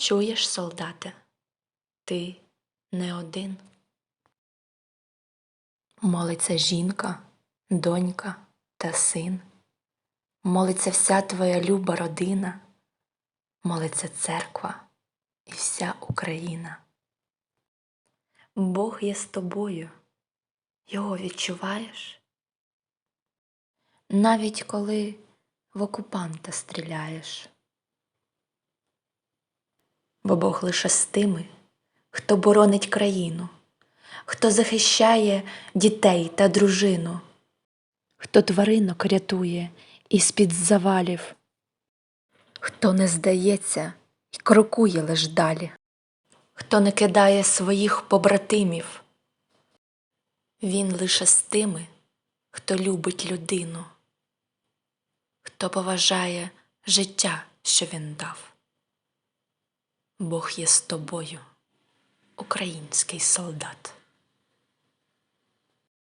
Чуєш, солдате, ти не один. Молиться жінка, донька та син. Молиться вся твоя люба родина, молиться церква і вся Україна. Бог є з тобою, його відчуваєш? Навіть коли в окупанта стріляєш. Бо Бог лише з тими, хто боронить країну, хто захищає дітей та дружину, хто тваринок рятує із-під завалів, хто не здається й крокує лиш далі, хто не кидає своїх побратимів. Він лише з тими, хто любить людину, хто поважає життя, що він дав. Бог є з тобою, український солдат.